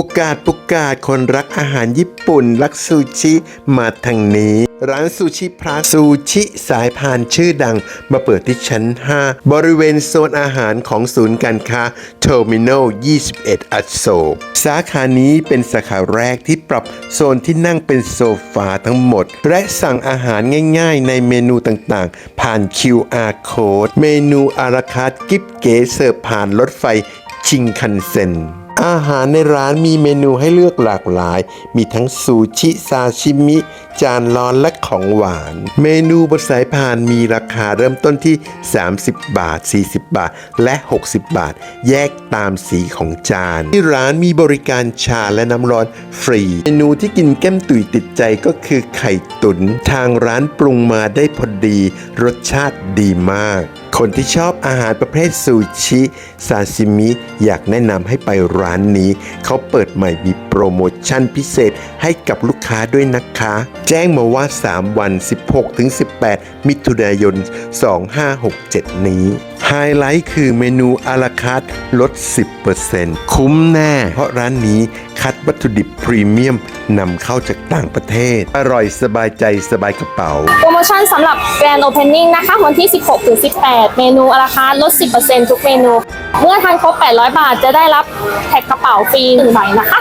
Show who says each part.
Speaker 1: ปุกาดปุกาดคนรักอาหารญี่ปุ่น รักซูชิมาทางนี้ ร้านซูชิพระซูชิสายพานชื่อดัง มาเปิดที่ชั้น 5 บริเวณโซนอาหารของศูนย์การค้าเทอร์มินอล21อโศกสาขานี้เป็นสาขาแรกที่ปรับโซนที่นั่งเป็นโซฟาทั้งหมด และสั่งอาหารง่ายๆ ในเมนูต่างๆ ผ่าน QR code เมนูอาราคาร์กิฟเก๋เสิร์ฟผ่านรถไฟชิงคันเซ็น อาหารในร้านมีเมนูให้เลือกหลากหลาย มีทั้งซูชิซาชิมิ จานร้อนและของหวาน เมนูบนสายพานมีราคาเริ่มต้นที่ 30 บาท 40 บาท และ 60 บาท แยกตามสีของจาน ที่ร้านมีบริการชาและน้ำร้อนฟรี เมนูที่กินแก้มตุ๋ยติดใจก็คือไข่ตุนทางร้านปรุงมาได้พอดี รสชาติดีมาก คนที่ชอบอาหารประเภทซูชิซาซิมิ อยากแนะนำให้ไปร้านานนี้ เขาเปิดใหม่มีโปรโมชั่นพิเศษให้กับลูกค้าด้วยนะคะ แจ้งมาว่า 3 วัน 16-18 มิถุนายน 2567 นี้ไฮไลท์คือเมนูอาราคาร์ทลด 10%คุ้มแน่ เพราะร้านนี้คัดวัตถุดิบพรีเมียมนำเข้าจากต่างประเทศ อร่อยสบายใจสบายกระเป๋า
Speaker 2: โปรโมชั่นสำหรับแกรนด์โอเพนนิ่งนะคะ วันที่ 16-18 เมนูอาราคาร์ทลด 10%ทุกเมนู เมื่อทานครบ 800 บาทจะได้รับแท็กกระเป๋าฟรีหนึ่งใบนะคะ